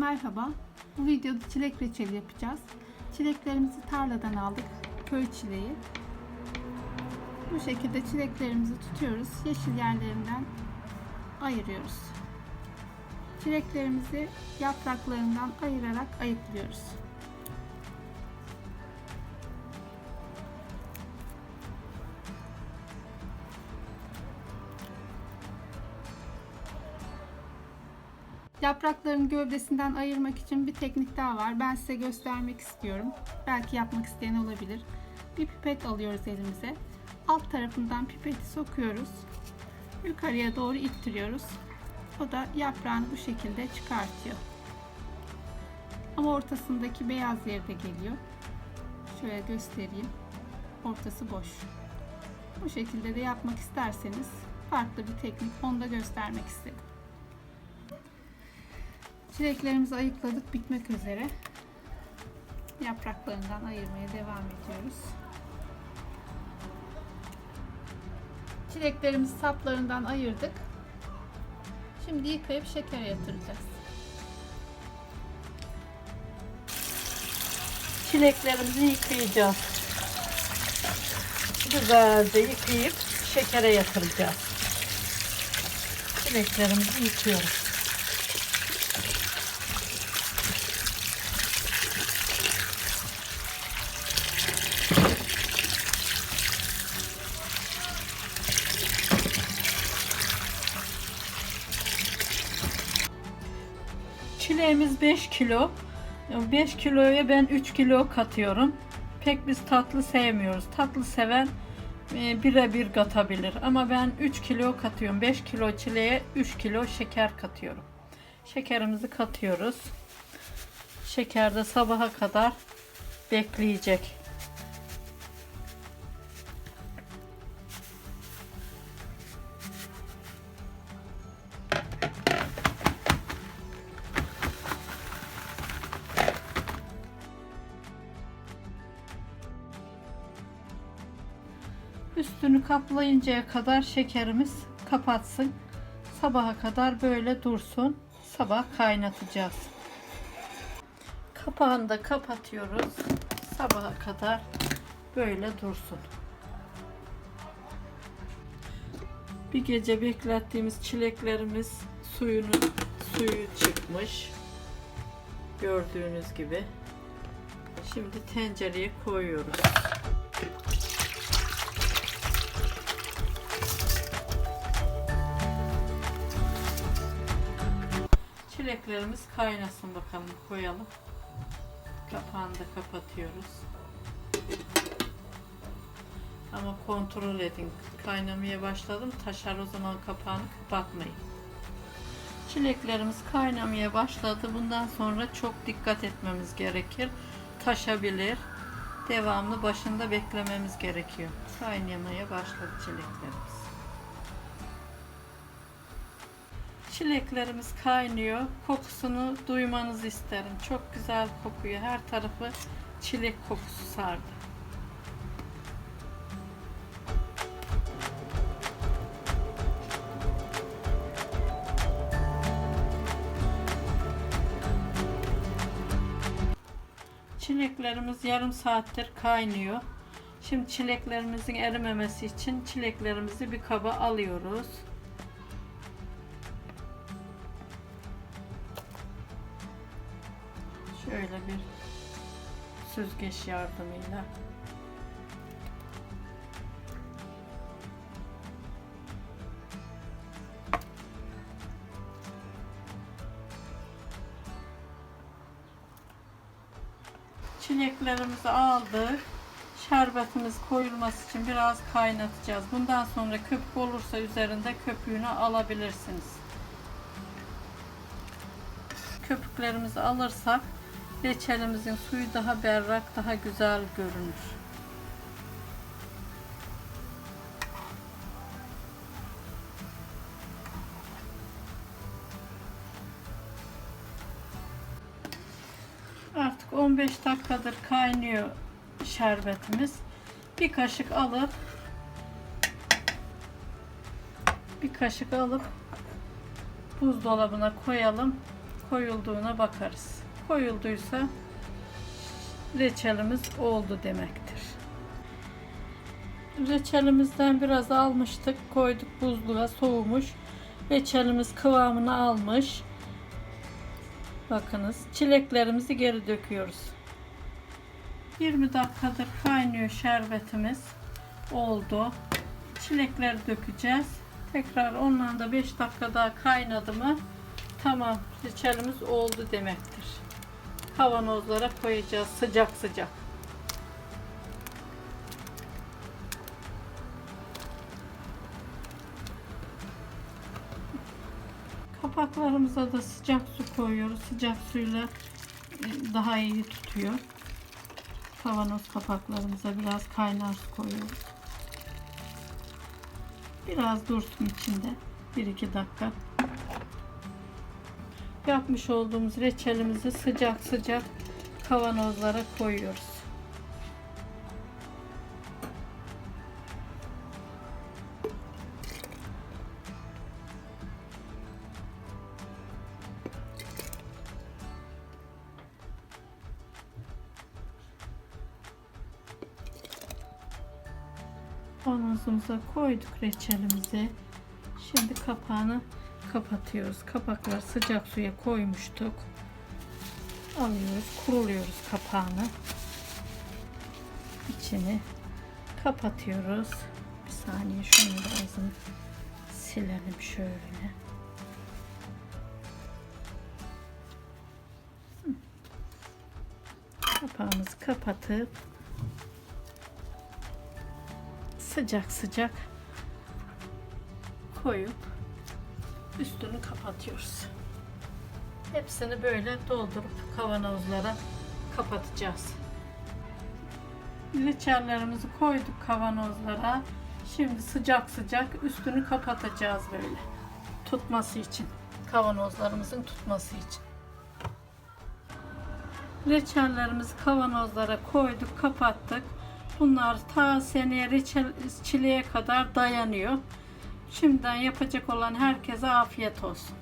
merhaba. Bu videoda çilek reçeli yapacağız. Çileklerimizi tarladan aldık. Köy çileği. Bu şekilde çileklerimizi tutuyoruz. Yeşil yerlerinden ayırıyoruz. Çileklerimizi yapraklarından ayırarak ayıklıyoruz. Yaprakların gövdesinden ayırmak için bir teknik daha var. Ben size göstermek istiyorum. Belki yapmak isteyen olabilir. Bir pipet alıyoruz elimize. Alt tarafından pipeti sokuyoruz. Yukarıya doğru ittiriyoruz. O da yaprağını bu şekilde çıkartıyor. Ama ortasındaki beyaz yeri de geliyor. Şöyle göstereyim. Ortası boş. Bu şekilde de yapmak isterseniz farklı bir teknik onu da göstermek istedim. Çileklerimizi ayıkladık bitmek üzere. Yapraklarından ayırmaya devam ediyoruz. Çileklerimizi saplarından ayırdık. Şimdi yıkayıp şekere yatıracağız. Çileklerimizi yıkayacağız. Güzelce yıkayıp şekere yatıracağız. Çileklerimizi yıkıyoruz. Çileğimiz 5 kilo. 5 kiloya ben 3 kilo katıyorum. Pek biz tatlı sevmiyoruz. Tatlı seven e, birebir katabilir. Ama ben 3 kilo katıyorum. 5 kilo çileğe 3 kilo şeker katıyorum. Şekerimizi katıyoruz. Şeker de sabaha kadar bekleyecek. Üstünü kaplayıncaya kadar şekerimiz kapatsın. Sabaha kadar böyle dursun. Sabah kaynatacağız. Kapağını da kapatıyoruz. Sabaha kadar böyle dursun. Bir gece beklettiğimiz çileklerimiz suyunu suyu çıkmış. Gördüğünüz gibi. Şimdi tencereye koyuyoruz. Çileklerimiz kaynasın bakalım koyalım. Kapağını da kapatıyoruz. Ama kontrol edin. Kaynamaya başladım. Taşar o zaman kapağını kapatmayın. Çileklerimiz kaynamaya başladı. Bundan sonra çok dikkat etmemiz gerekir. Taşabilir. Devamlı başında beklememiz gerekiyor. Kaynamaya başladı çileklerimiz. Çileklerimiz kaynıyor. Kokusunu duymanızı isterim. Çok güzel kokuyor. Her tarafı çilek kokusu sardı. Çileklerimiz yarım saattir kaynıyor. Şimdi çileklerimizin erimemesi için çileklerimizi bir kaba alıyoruz. Şöyle bir süzgeç yardımıyla Çileklerimizi aldık. Şerbetimiz koyulması için biraz kaynatacağız. Bundan sonra köpük olursa üzerinde köpüğünü alabilirsiniz. Köpüklerimizi alırsak reçelimizin suyu daha berrak, daha güzel görünür. Artık 15 dakikadır kaynıyor şerbetimiz. Bir kaşık alıp bir kaşık alıp buzdolabına koyalım. koyulduğuna bakarız. Koyulduysa reçelimiz oldu demektir. Reçelimizden biraz almıştık, koyduk buzluğa, soğumuş. Reçelimiz kıvamını almış. Bakınız, çileklerimizi geri döküyoruz. 20 dakikadır kaynıyor şerbetimiz. Oldu. Çilekleri dökeceğiz. Tekrar ondan da 5 dakika daha kaynadı mı tamam reçelimiz oldu demektir. Kavanozlara koyacağız sıcak sıcak. Kapaklarımıza da sıcak su koyuyoruz. Sıcak suyla e, daha iyi tutuyor. Kavanoz kapaklarımıza biraz kaynar su koyuyoruz. Biraz dursun içinde. 1-2 dakika. Yapmış olduğumuz reçelimizi sıcak sıcak kavanozlara koyuyoruz. Kavanozumuza koyduk reçelimizi. Şimdi kapağını kapatıyoruz. Kapakları sıcak suya koymuştuk. Alıyoruz, kuruluyoruz kapağını. İçini kapatıyoruz. Bir saniye şunu da ağzını silelim şöyle. Kapağımızı kapatıp sıcak sıcak koyup üstünü kapatıyoruz. Hepsini böyle doldurup kavanozlara kapatacağız. Reçellerimizi koyduk kavanozlara. Şimdi sıcak sıcak üstünü kapatacağız böyle. Tutması için. Kavanozlarımızın tutması için. Reçellerimizi kavanozlara koyduk, kapattık. Bunlar ta seneye reçel çileğe kadar dayanıyor. Şimdiden yapacak olan herkese afiyet olsun.